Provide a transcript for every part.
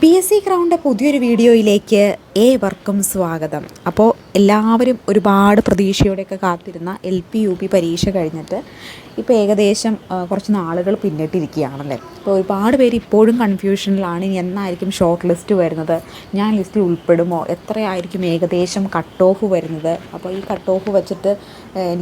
P S C crowned പുതിയൊരു വീഡിയോയിലേക്ക് ഏവർക്കും സ്വാഗതം. അപ്പോൾ എല്ലാവരും ഒരുപാട് പ്രതീക്ഷയോടെയൊക്കെ കാത്തിരുന്ന എൽ പി യു പി പരീക്ഷ കഴിഞ്ഞിട്ട് ഇപ്പോൾ ഏകദേശം കുറച്ച് നാളുകൾ പിന്നിട്ടിരിക്കുകയാണല്ലേ? അപ്പോൾ ഒരുപാട് പേര് ഇപ്പോഴും കൺഫ്യൂഷനിലാണ് ഇനി എന്നായിരിക്കും ഷോർട്ട് ലിസ്റ്റ് വരുന്നത്? ഞാൻ ലിസ്റ്റിൽ ഉൾപ്പെടുമോ? എത്രയായിരിക്കും ഏകദേശം കട്ട് ഓഫ് വരുന്നത്? അപ്പോൾ ഈ കട്ട് ഓഫ് വെച്ചിട്ട്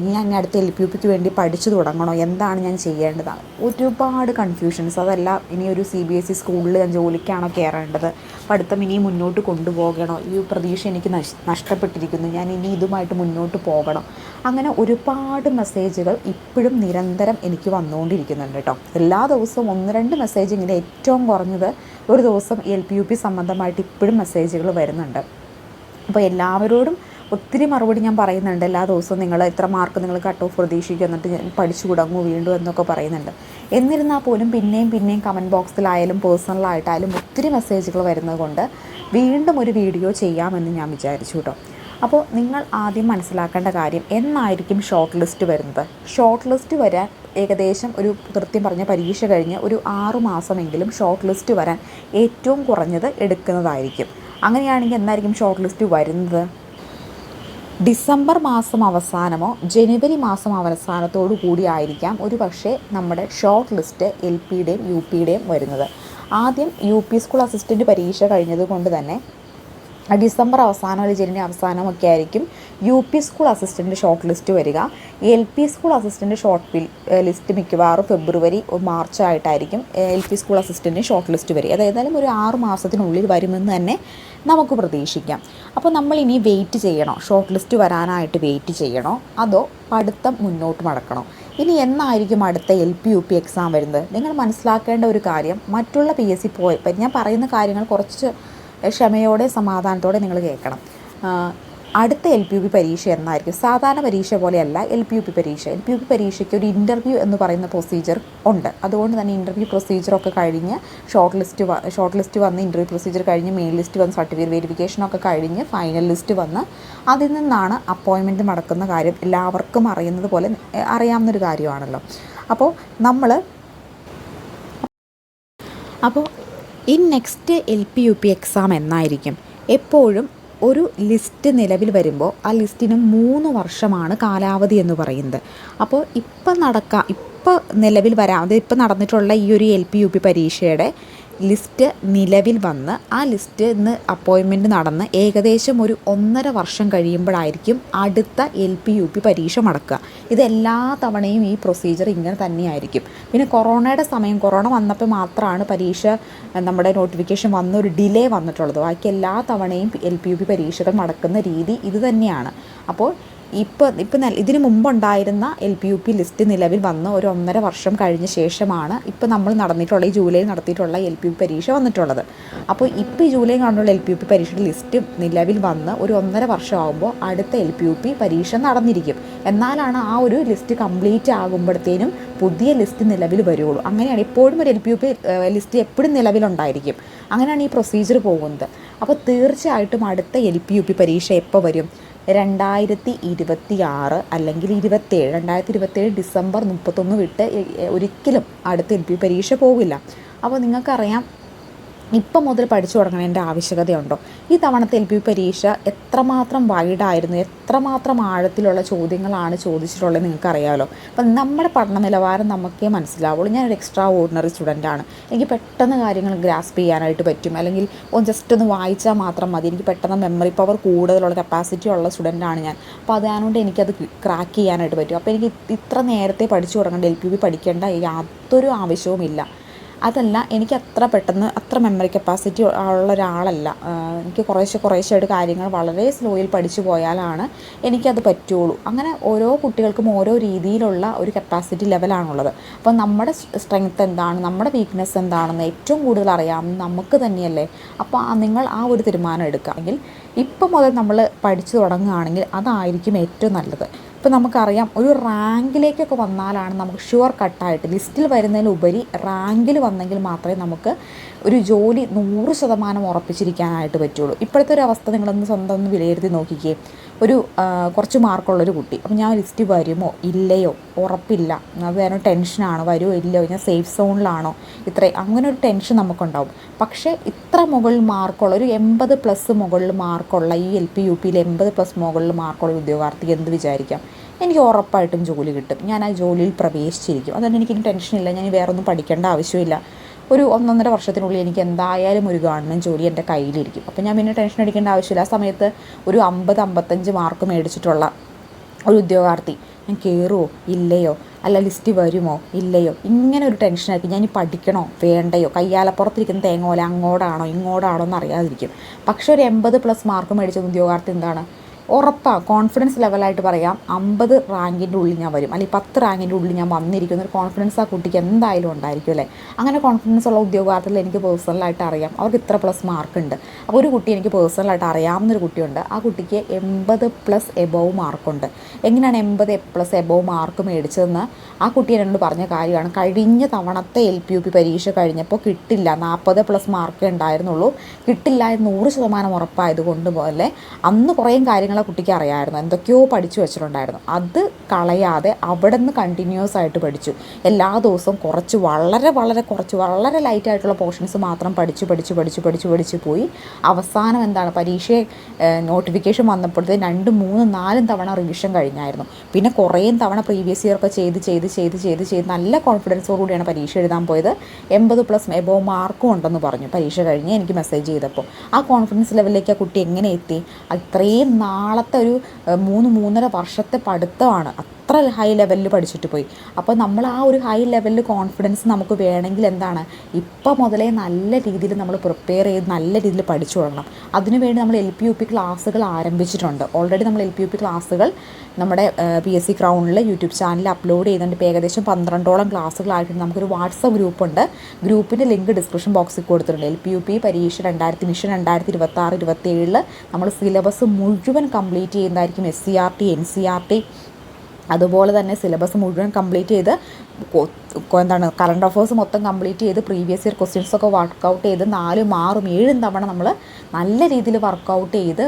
ഞാൻ ഇനി അടുത്ത എൽ പി യു പിക്ക് വേണ്ടി പഠിച്ചു തുടങ്ങണോ? എന്താണ് ഞാൻ ചെയ്യേണ്ടത്? ഒരുപാട് കൺഫ്യൂഷൻസ് അതല്ല ഇനി ഒരു സി ബി എസ് ഇ സ്കൂളിൽ ഞാൻ ജോലിക്കാണോ കയറേണ്ടത്? പഠിത്തം ഇനി മുന്നോട്ട് കൊണ്ടുപോകണോ? ഈ പ്രതീക്ഷ എനിക്ക് നഷ്ടപ്പെട്ടിരിക്കുന്നു. ഞാൻ ഇനി ഇതുമായിട്ട് മുന്നോട്ട് പോകണം. അങ്ങനെ ഒരുപാട് മെസ്സേജുകൾ ഇപ്പോഴും നിരന്തരം എനിക്ക് വന്നുകൊണ്ടിരിക്കുന്നുണ്ട് കേട്ടോ എല്ലാ ദിവസവും ഒന്ന് രണ്ട് മെസ്സേജ് ഇങ്ങനെ ഏറ്റവും കുറഞ്ഞത് ഒരു ദിവസം എൽ പി യു പി സംബന്ധമായിട്ട് ഇപ്പോഴും മെസ്സേജുകൾ വരുന്നുണ്ട്. അപ്പോൾ എല്ലാവരോടും ഒത്തിരി മറുപടി ഞാൻ പറയുന്നുണ്ട്. എല്ലാ ദിവസവും നിങ്ങൾ ഇത്ര മാർക്ക് നിങ്ങൾ കട്ട് ഓഫ് പ്രതീക്ഷിക്കും എന്നിട്ട് പഠിച്ചു തുടങ്ങൂ വീണ്ടും എന്നൊക്കെ പറയുന്നുണ്ട്. എന്നിരുന്നാൽ പോലും പിന്നെയും പിന്നെയും കമന്റ് ബോക്സിലായാലും പേഴ്സണലായിട്ടായാലും ഒത്തിരി മെസ്സേജുകൾ വരുന്നത് കൊണ്ട് വീണ്ടും ഒരു വീഡിയോ ചെയ്യാമെന്ന് ഞാൻ വിചാരിച്ചു കേട്ടോ അപ്പോൾ നിങ്ങൾ ആദ്യം മനസ്സിലാക്കേണ്ട കാര്യം എന്നായിരിക്കും ഷോർട്ട് ലിസ്റ്റ് വരുന്നത്? ഷോർട്ട് ലിസ്റ്റ് വരാൻ ഏകദേശം ഒരു കൃത്യം പറഞ്ഞ പരീക്ഷ കഴിഞ്ഞ് ഒരു ആറു മാസമെങ്കിലും ഷോർട്ട് ലിസ്റ്റ് വരാൻ ഏറ്റവും കുറഞ്ഞത് എടുക്കുന്നതായിരിക്കും. അങ്ങനെയാണെങ്കിൽ എന്നായിരിക്കും ഷോർട്ട് ലിസ്റ്റ് വരുന്നത്? ഡിസംബർ മാസം അവസാനമോ ജനുവരി മാസം അവസാനത്തോടു കൂടിയായിരിക്കാം ഒരു പക്ഷേ നമ്മുടെ ഷോർട്ട് ലിസ്റ്റ് എൽ പിയുടെയും യു പിയുടെയും വരുന്നത്. ആദ്യം യു പി സ്കൂൾ അസിസ്റ്റന്റ് പരീക്ഷ കഴിഞ്ഞതുകൊണ്ട് തന്നെ ഡിസംബർ അവസാനം അല്ലെങ്കിൽ ജനുവരി അവസാനമൊക്കെ ആയിരിക്കും. U P school assistant short list വരിക. L P school assistant short list മിക്കവാറും ഫെബ്രുവരി മാർച്ച് ആയിട്ടായിരിക്കും L P school assistant short list വരിക. അതായതായാലും ഒരു ആറ് മാസത്തിനുള്ളിൽ വരുമെന്ന് തന്നെ നമുക്ക് പ്രതീക്ഷിക്കാം. അപ്പോൾ നമ്മൾ ഇനി വെയിറ്റ് ചെയ്യണോ? ഷോർട്ട് ലിസ്റ്റ് വരാനായിട്ട് വെയിറ്റ് ചെയ്യണോ? അതോ പഠിത്തം മുന്നോട്ട് മടക്കണോ? ഇനി എന്നായിരിക്കും അടുത്ത L P U P exam വരുന്നത്? നിങ്ങൾ മനസ്സിലാക്കേണ്ട ഒരു കാര്യം മറ്റുള്ള പി എസ് സി പോയി ഞാൻ പറയുന്ന കാര്യങ്ങൾ കുറച്ച് ക്ഷമയോടെ സമാധാനത്തോടെ നിങ്ങൾ കേൾക്കണം. അടുത്ത എൽ പി യു പി പരീക്ഷ എന്നായിരിക്കും. സാധാരണ പരീക്ഷ പോലെയല്ല എൽ പി യു പി പരീക്ഷ. എൽ പി യു പി പരീക്ഷയ്ക്ക് ഒരു ഇന്റർവ്യൂ എന്ന് പറയുന്ന പ്രൊസീജിയർ ഉണ്ട്. അതുകൊണ്ട് തന്നെ ഇന്റർവ്യൂ പ്രൊസീജിയറൊക്കെ കഴിഞ്ഞ് ഷോർട്ട് ലിസ്റ്റ് ഷോർട്ട് ലിസ്റ്റ് വന്ന് ഇന്റർവ്യൂ പ്രൊസീജിയർ കഴിഞ്ഞ് മെയിൻ ലിസ്റ്റ് വന്ന് സർട്ടിഫിക്കറ്റ് വെരിഫിക്കേഷനൊക്കെ കഴിഞ്ഞ് ഫൈനൽ ലിസ്റ്റ് വന്ന് അതിൽ നിന്നാണ് അപ്പോയിൻമെന്റ് നടക്കുന്ന കാര്യം എല്ലാവർക്കും അറിയുന്നത് പോലെ അറിയാവുന്നൊരു കാര്യമാണല്ലോ. അപ്പോൾ നമ്മൾ അപ്പോൾ ഈ next L P U P exam എന്നായിരിക്കും. എപ്പോഴും ഒരു ലിസ്റ്റ് നിലവിൽ വരുമ്പോൾ ആ ലിസ്റ്റിന് മൂന്ന് വർഷമാണ് കാലാവധി എന്ന് പറയുന്നത്. അപ്പോൾ ഇപ്പം നടക്കാം ഇപ്പോൾ നിലവിൽ വരാം അത് ഇപ്പം നടന്നിട്ടുള്ള ഈ ഒരു എൽ പി യു പി പരീക്ഷയുടെ ലിസ്റ്റ് നിലവിൽ വന്ന് ആ ലിസ്റ്റ് ഇന്ന് അപ്പോയിൻമെന്റ് നടന്ന് ഏകദേശം ഒരു ഒന്നര വർഷം കഴിയുമ്പോഴായിരിക്കും അടുത്ത എൽ പി യു പി പരീക്ഷ മടക്കുക ഇത് എല്ലാ തവണയും ഈ പ്രൊസീജിയർ ഇങ്ങനെ തന്നെയായിരിക്കും. പിന്നെ കൊറോണയുടെ സമയം കൊറോണ വന്നപ്പോൾ മാത്രമാണ് പരീക്ഷ നമ്മുടെ നോട്ടിഫിക്കേഷൻ വന്ന ഒരു ഡിലേ വന്നിട്ടുള്ളത്. ബാക്കി എല്ലാ തവണയും എൽ പി യു പി പരീക്ഷകൾ മടക്കുന്ന രീതി ഇതുതന്നെയാണ് അപ്പോൾ ഇപ്പം ഇപ്പം ഇതിനു മുമ്പുണ്ടായിരുന്ന L P U P list നിലവിൽ വന്ന് ഒരു ഒന്നര വർഷം കഴിഞ്ഞ ശേഷമാണ് ഇപ്പോൾ നമ്മൾ നടന്നിട്ടുള്ള ഈ ജൂലൈയിൽ നടത്തിയിട്ടുള്ള എൽ പി യു പരീക്ഷ വന്നിട്ടുള്ളത്. അപ്പോൾ ഇപ്പോൾ ഈ ജൂലൈ കാണുന്നുള്ള എൽ പി യു പി പരീക്ഷയുടെ ലിസ്റ്റ് നിലവിൽ വന്ന് ഒരു ഒന്നര വർഷമാകുമ്പോൾ അടുത്ത എൽ പി യു പി പരീക്ഷ നടന്നിരിക്കും. എന്നാലാണ് ആ ഒരു ലിസ്റ്റ് കംപ്ലീറ്റ് ആകുമ്പോഴത്തേനും പുതിയ ലിസ്റ്റ് നിലവിൽ വരുള്ളൂ. അങ്ങനെയാണ് എപ്പോഴും ഒരു L P U P list എപ്പോഴും നിലവിലുണ്ടായിരിക്കും. അങ്ങനെയാണ് ഈ പ്രൊസീജിയർ പോകുന്നത്. അപ്പോൾ തീർച്ചയായിട്ടും അടുത്ത എൽ പി യു പി പരീക്ഷ എപ്പോൾ വരും? രണ്ടായിരത്തി ഇരുപത്തി ആറ് അല്ലെങ്കിൽ ഇരുപത്തേഴ് രണ്ടായിരത്തി ഇരുപത്തേഴ് ഡിസംബർ മുപ്പത്തൊന്ന് വിട്ട് ഒരിക്കലും അടുത്ത എൽ പി പരീക്ഷ പോകില്ല അപ്പോൾ നിങ്ങൾക്കറിയാം ഇപ്പം മുതൽ പഠിച്ചു തുടങ്ങണതിന്റെ ആവശ്യകതയുണ്ടോ? ഈ തവണത്തെ എൽ പി പരീക്ഷ എത്രമാത്രം വൈഡായിരുന്നു എത്രമാത്രം ആഴത്തിലുള്ള ചോദ്യങ്ങളാണ് ചോദിച്ചിട്ടുള്ളത് നിങ്ങൾക്കറിയാമല്ലോ അപ്പം നമ്മുടെ പഠന നിലവാരം നമുക്കേ മനസ്സിലാവുള്ളൂ. ഞാനൊരു എക്സ്ട്രാ ഓർഡിനറി സ്റ്റുഡന്റാണ് എനിക്ക് പെട്ടെന്ന് കാര്യങ്ങൾ ഗ്രാസ്പ് ചെയ്യാനായിട്ട് പറ്റും. അല്ലെങ്കിൽ ഒന്ന് ജസ്റ്റ് ഒന്ന് വായിച്ചാൽ മാത്രം മതി. എനിക്ക് പെട്ടെന്ന് മെമ്മറി പവർ കൂടുതലുള്ള കപ്പാസിറ്റി ഉള്ള സ്റ്റുഡന്റാണ് ഞാൻ. അപ്പോൾ അതുകൊണ്ട് എനിക്കത് ക്രാക്ക് ചെയ്യാനായിട്ട് പറ്റും. അപ്പോൾ എനിക്ക് ഇത്ര നേരത്തെ പഠിച്ചു തുടങ്ങേണ്ട എൽ പി പഠിക്കേണ്ട യാതൊരു ആവശ്യവുമില്ല. അതല്ല എനിക്ക് അത്ര പെട്ടെന്ന് അത്ര മെമ്മറി കപ്പാസിറ്റി ഉള്ള ഒരാളല്ല. എനിക്ക് കുറേശ്ശെ കുറേശ്ശെയായിട്ട് കാര്യങ്ങൾ വളരെ സ്ലോയിൽ പഠിച്ചു പോയാലാണ് എനിക്കത് പറ്റുള്ളൂ. അങ്ങനെ ഓരോ കുട്ടികൾക്കും ഓരോ രീതിയിലുള്ള ഒരു കപ്പാസിറ്റി ലെവലാണുള്ളത് അപ്പോൾ നമ്മുടെ സ്ട്രെങ്ത് എന്താണ്? നമ്മുടെ വീക്ക്നെസ് എന്താണെന്ന് ഏറ്റവും കൂടുതൽ അറിയാം നമുക്ക് തന്നെയല്ലേ? അപ്പോൾ നിങ്ങൾ ആ ഒരു തീരുമാനം അല്ലെങ്കിൽ ഇപ്പം മുതൽ നമ്മൾ പഠിച്ചു തുടങ്ങുകയാണെങ്കിൽ അതായിരിക്കും ഏറ്റവും നല്ലത്. ഇപ്പം നമുക്കറിയാം ഒരു റാങ്കിലേക്കൊക്കെ വന്നാലാണ് നമുക്ക് ഷുവർ കട്ടായിട്ട് ലിസ്റ്റിൽ വരുന്നതിലുപരി റാങ്കിൽ വന്നെങ്കിൽ മാത്രമേ നമുക്ക് ഒരു ജോലി നൂറ് ശതമാനം ഉറപ്പിച്ചിരിക്കാനായിട്ട് പറ്റുള്ളൂ. ഇപ്പോഴത്തെ ഒരു അവസ്ഥ നിങ്ങളൊന്ന് സ്വന്തം ഒന്ന് വിലയിരുത്തി നോക്കിക്കേ. ഒരു കുറച്ച് മാർക്കുള്ളൊരു കുട്ടി. അപ്പം ഞാൻ ലിസ്റ്റ് വരുമോ? ഇല്ലയോ. ഉറപ്പില്ല. അത് വേറെ ടെൻഷനാണ്. വരുമോ ഇല്ലയോ? ഞാൻ സേഫ് സോണിലാണോ? ഇത്രയും. അങ്ങനെ ഒരു ടെൻഷൻ നമുക്കുണ്ടാവും. പക്ഷേ ഇത്ര മുകളിൽ മാർക്കുള്ള ഒരു എൺപത് പ്ലസ് മുകളിൽ മാർക്കുള്ള ഈ എൽ പി യു പിയിൽ എൺപത് പ്ലസ് മുകളിൽ മാർക്കുള്ള ഉദ്യോഗാർത്ഥിക്ക് എന്ത് വിചാരിക്കാം? എനിക്ക് ഉറപ്പായിട്ടും ജോലി കിട്ടും. ഞാൻ ആ ജോലിയിൽ പ്രവേശിച്ചിരിക്കും. അതുകൊണ്ട് എനിക്കിനി ടെൻഷനില്ല. ഞാൻ വേറൊന്നും പഠിക്കേണ്ട ആവശ്യമില്ല. ഒരു ഒന്നൊന്നര വർഷത്തിനുള്ളിൽ എനിക്ക് എന്തായാലും ഒരു ഗവൺമെന്റ് ജോലി എന്റെ കയ്യിലിരിക്കും. അപ്പോൾ ഞാൻ പിന്നെ ടെൻഷൻ അടിക്കേണ്ട ആവശ്യമില്ല. ആ സമയത്ത് ഒരു അമ്പത് അമ്പത്തഞ്ച് മാർക്ക് മേടിച്ചിട്ടുള്ള ഒരു ഉദ്യോഗാർത്ഥി. ഞാൻ കയറുമോ ഇല്ലയോ? അല്ല ലിസ്റ്റ് വരുമോ? ഇല്ലയോ? ഇങ്ങനെ ഒരു ടെൻഷനായിരിക്കും ഞാൻ പഠിക്കണോ? വേണ്ടയോ? കയ്യാലപ്പുറത്തിരിക്കുന്ന തേങ്ങ പോലെ അങ്ങോട്ടാണോ ഇങ്ങോട്ടാണോ എന്ന് അറിയാതിരിക്കും പക്ഷേ ഒരു എൺപത് പ്ലസ് മാർക്ക് മേടിച്ച ഉദ്യോഗാർത്ഥി എന്താണ്? ഉറപ്പാണ് കോൺഫിഡൻസ് ലെവലായിട്ട് പറയാം. അമ്പത് റാങ്കിന്റെ ഉള്ളിൽ ഞാൻ വരും. അല്ലെങ്കിൽ പത്ത് റാങ്കിന്റെ ഉള്ളിൽ ഞാൻ വന്നിരിക്കുന്ന ഒരു കോൺഫിഡൻസ് ആ കുട്ടിക്ക് എന്തായാലും ഉണ്ടായിരിക്കും അല്ലേ? അങ്ങനെ കോൺഫിഡൻസ് ഉള്ള ഉദ്യോഗാർത്ഥികൾ എനിക്ക് പേഴ്സണലായിട്ട് അറിയാം. അവർക്ക് ഇത്ര പ്ലസ് മാർക്ക് ഉണ്ട്. അപ്പോൾ ഒരു കുട്ടി എനിക്ക് പേഴ്സണലായിട്ട് അറിയാവുന്നൊരു കുട്ടിയുണ്ട്. ആ കുട്ടിക്ക് എൺപത് പ്ലസ് എബോവ് മാർക്കുണ്ട് എങ്ങനെയാണ് എൺപത് പ്ലസ് എബോവ് മാർക്ക് മേടിച്ചതെന്ന് ആ കുട്ടി എന്നോട് പറഞ്ഞ കാര്യമാണ്. കഴിഞ്ഞ തവണത്തെ എൽ പി യു പി പരീക്ഷ കഴിഞ്ഞപ്പോൾ കിട്ടില്ല. നാൽപ്പത് പ്ലസ് മാർക്കേ ഉണ്ടായിരുന്നുള്ളൂ. കിട്ടില്ല നൂറ് ശതമാനം ഉറപ്പായതുകൊണ്ട് പോലെ. അന്ന് കുറേ കാര്യങ്ങൾ ആ കുട്ടിക്ക് അറിയാമായിരുന്നു. എന്തൊക്കെയോ പഠിച്ചു വെച്ചിട്ടുണ്ടായിരുന്നു. അത് കളയാതെ അവിടെ നിന്ന് കണ്ടിന്യൂസ് ആയിട്ട് പഠിച്ചു. എല്ലാ ദിവസവും കുറച്ച് വളരെ വളരെ കുറച്ച് വളരെ ലൈറ്റ് ആയിട്ടുള്ള പോർഷൻസ് മാത്രം പഠിച്ചു പഠിച്ചു പഠിച്ചു പഠിച്ചു പഠിച്ചു പോയി. അവസാനം എന്താണ്? പരീക്ഷ നോട്ടിഫിക്കേഷൻ വന്നപ്പോഴത്തേക്കും രണ്ട് മൂന്ന് നാലും തവണ റിവിഷൻ കഴിഞ്ഞായിരുന്നു. പിന്നെ കുറേ തവണ പ്രീവിയസ് ഇയർ ഒക്കെ ചെയ്ത് ചെയ്ത് ചെയ്ത് ചെയ്ത് ചെയ്ത് നല്ല കോൺഫിഡൻസോടുകൂടിയാണ് പരീക്ഷ എഴുതാൻ പോയത്. എൺപത് പ്ലസ് എബോ മാർക്കും ഉണ്ടെന്ന് പറഞ്ഞു. പരീക്ഷ കഴിഞ്ഞ് എനിക്ക് മെസ്സേജ് ചെയ്തപ്പോൾ. ആ കോൺഫിഡൻസ് ലെവലിലേക്ക് ആ കുട്ടി എങ്ങനെ എത്തി? അത്രയും നാളത്തെ ഒരു മൂന്ന് മൂന്നര വർഷത്തെ പഠിത്തമാണ്. അത്ര ഹൈ ലെവലിൽ പഠിച്ചിട്ട് പോയി. അപ്പോൾ നമ്മൾ ആ ഒരു ഹൈ ലെവലിൽ കോൺഫിഡൻസ് നമുക്ക് വേണമെങ്കിൽ എന്താണ്? ഇപ്പം മുതലേ നല്ല രീതിയിൽ നമ്മൾ പ്രിപ്പയർ ചെയ്ത് നല്ല രീതിയിൽ പഠിച്ചു തുടങ്ങണം. അതിനുവേണ്ടി നമ്മൾ എൽ പി യു പി ക്ലാസ്സുകൾ ആരംഭിച്ചിട്ടുണ്ട്. ഓൾറെഡി നമ്മൾ എൽ പി യു പി ക്ലാസ്സുകൾ നമ്മുടെ പി എസ് സി ക്രൗണിൽ യൂട്യൂബ് ചാനലിൽ അപ്ലോഡ് ചെയ്യുന്നുണ്ട് ഇപ്പോൾ ഏകദേശം പന്ത്രണ്ടോളം ക്ലാസ്സുകളായിട്ടുണ്ട് നമുക്കൊരു വാട്സപ്പ് ഗ്രൂപ്പുണ്ട് ഗ്രൂപ്പിന്റെ ലിങ്ക് ഡിസ്ക്രിപ്ഷൻ ബോക്സിൽ കൊടുത്തിട്ടുണ്ട്. എൽ പി യു പി പരീക്ഷ രണ്ടായിരത്തി മിഷൻ രണ്ടായിരത്തി ഇരുപത്തി ആറ് ഇരുപത്തി ഏഴിൽ നമ്മൾ സിലബസ് മുഴുവൻ കംപ്ലീറ്റ് ചെയ്യുന്നതായിരിക്കും S C R T N C R T അതുപോലെ തന്നെ സിലബസ് മുഴുവൻ കംപ്ലീറ്റ് ചെയ്ത് എന്താണ് കറണ്ട് അഫേഴ്സ് മൊത്തം കംപ്ലീറ്റ് ചെയ്ത് പ്രീവിയസ് ഇയർ ക്വസ്റ്റ്യൻസൊക്കെ വർക്കൗട്ട് ചെയ്ത് നാലും ആറും ഏഴും തവണ നമ്മൾ നല്ല രീതിയിൽ വർക്കൗട്ട് ചെയ്ത്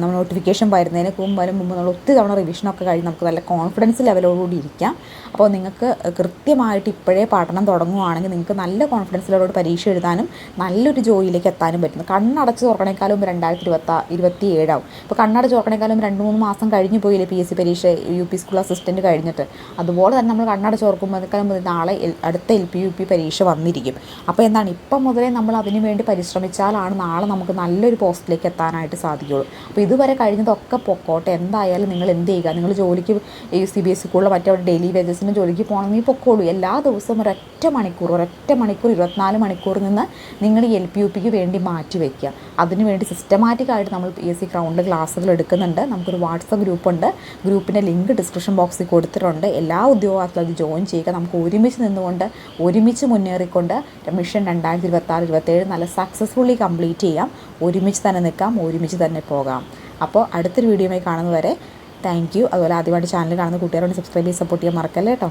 നമ്മൾ നോട്ടിഫിക്കേഷൻ വരുന്നതിന് മുമ്പ് വരും മുമ്പ് നമ്മൾ ഒത്തിരി തവണ റിവിഷനൊക്കെ കഴിഞ്ഞ് നമുക്ക് നല്ല കോൺഫിഡൻസ് ലെവലോടുകൂടി ഇരിക്കാം. അപ്പോൾ നിങ്ങൾക്ക് കൃത്യമായിട്ട് ഇപ്പോഴേ പഠനം തുടങ്ങുകയാണെങ്കിൽ നിങ്ങൾക്ക് നല്ല കോൺഫിഡൻസ് ലെവലോട് പരീക്ഷ എഴുതാനും നല്ലൊരു ജോലിയിലേക്ക് എത്താനും പറ്റുന്നു. കണ്ണടച്ച് തുറക്കണേക്കാളും രണ്ടായിരത്തി ഇരുപത്തി ഇരുപത്തി ഏഴാവും ഇപ്പോൾ കണ്ണടച്ച് തുറക്കണേക്കാളും രണ്ട് മൂന്ന് മാസം കഴിഞ്ഞ് പോയില്ലേ പി എസ് സി പരീക്ഷ യു പി സ്കൂൾ അസിസ്റ്റന്റ് കഴിഞ്ഞിട്ട്. അതുപോലെ തന്നെ നമ്മൾ കണ്ണടച്ച് തുറക്കുമ്പോഴേക്കാളും മുതൽ നാളെ അടുത്ത എൽ പി യു പി പരീക്ഷ വന്നിരിക്കും. അപ്പോൾ എന്താണ്? ഇപ്പം മുതലേ നമ്മൾ അതിനു വേണ്ടി പരിശ്രമിച്ചാലാണ് നാളെ നമുക്ക് നല്ലൊരു പോസ്റ്റിലേക്ക് എത്താനായിട്ട് സാധിക്കുകയുള്ളൂ അപ്പോൾ ഇതുവരെ കഴിഞ്ഞതൊക്കെ പൊക്കോട്ടെ. എന്തായാലും നിങ്ങൾ എന്ത് ചെയ്യുക? നിങ്ങൾ ജോലിക്ക് ഈ സി ബി എസ് സ്കൂളിലോ മറ്റോ ഡെയിലി വേജസിന് ജോലിക്ക് പോകണമെങ്കിൽ പൊക്കോളൂ. എല്ലാ ദിവസവും ഒരൊറ്റ മണിക്കൂർ ഒരൊറ്റ മണിക്കൂർ ഇരുപത്തിനാല് മണിക്കൂറിൽ നിന്ന് നിങ്ങൾ എൽ പി യു പിക്ക് വേണ്ടി മാറ്റി വയ്ക്കുക അതിനുവേണ്ടി സിസ്റ്റമാറ്റിക്കായിട്ട് നമ്മൾ പി എസ് സി ഗ്രൗണ്ട് ക്ലാസ്സുകൾ എടുക്കുന്നുണ്ട്. നമുക്കൊരു വാട്സപ്പ് ഗ്രൂപ്പുണ്ട്. ഗ്രൂപ്പിന്റെ ലിങ്ക് ഡിസ്ക്രിപ്ഷൻ ബോക്സിൽ കൊടുത്തിട്ടുണ്ട്. എല്ലാ ഉദ്യോഗാർത്ഥികളും അത് ജോയിൻ ചെയ്യുക. നമുക്ക് ഒരുമിച്ച് നിന്നുകൊണ്ട് ഒരുമിച്ച് മുന്നേറിക്കൊണ്ട് മിഷൻ രണ്ടായിരത്തി ഇരുപത്താറ് ഇരുപത്തേഴ് നല്ല സക്സസ്ഫുള്ളി കംപ്ലീറ്റ് ചെയ്യാം. ഒരുമിച്ച് തന്നെ നിൽക്കാം. ഒരുമിച്ച് തന്നെ പോകാം. അപ്പോൾ അടുത്തൊരു വീഡിയോയുമായി കാണുന്നവരെ താങ്ക് യു അതുപോലെ ആദ്യമായിട്ട് ചാനൽ കാണുന്ന കൂട്ടുകാരോട് സബ്സ്ക്രൈബ് ചെയ്ത് സപ്പോർട്ട് ചെയ്യാൻ മറക്കല്ലേ കേട്ടോ